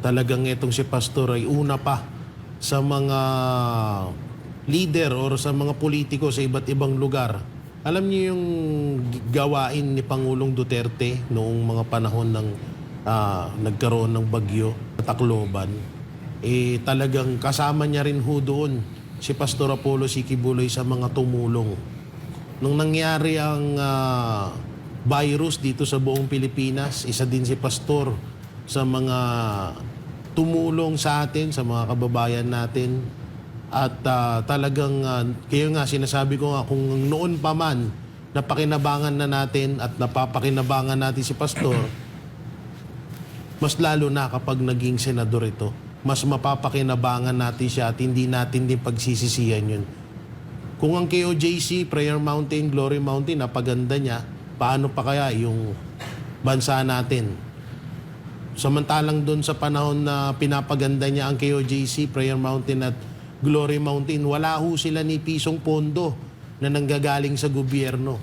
Talagang itong si Pastor ay una pa sa mga leader or sa mga politiko sa iba't ibang lugar. Alam niyo yung gawain ni Pangulong Duterte noong mga panahon ng ah, nagkaroon ng bagyo sa Tacloban. Eh talagang kasama niya rin ho doon si Pastor Apollo Sikibuloy sa mga tumulong. Nung nangyari ang ah, virus dito sa buong Pilipinas, isa din si Pastor sa mga tumulong sa atin, sa mga kababayan natin. At ah, talagang, ah, kaya nga sinasabi ko nga, kung noon pa man, napakinabangan na natin at napapakinabangan natin si Pastor, mas lalo na kapag naging senador ito, mas mapapakinabangan natin siya at hindi natin din pagsisisihan yun. Kung ang KOJC, Prayer Mountain, Glory Mountain, napaganda niya, paano pa kaya yung bansa natin? Samantalang doon sa panahon na pinapaganda niya ang KOJC, Prayer Mountain at Glory Mountain, wala ho sila ni pisong pondo na nanggagaling sa gobyerno.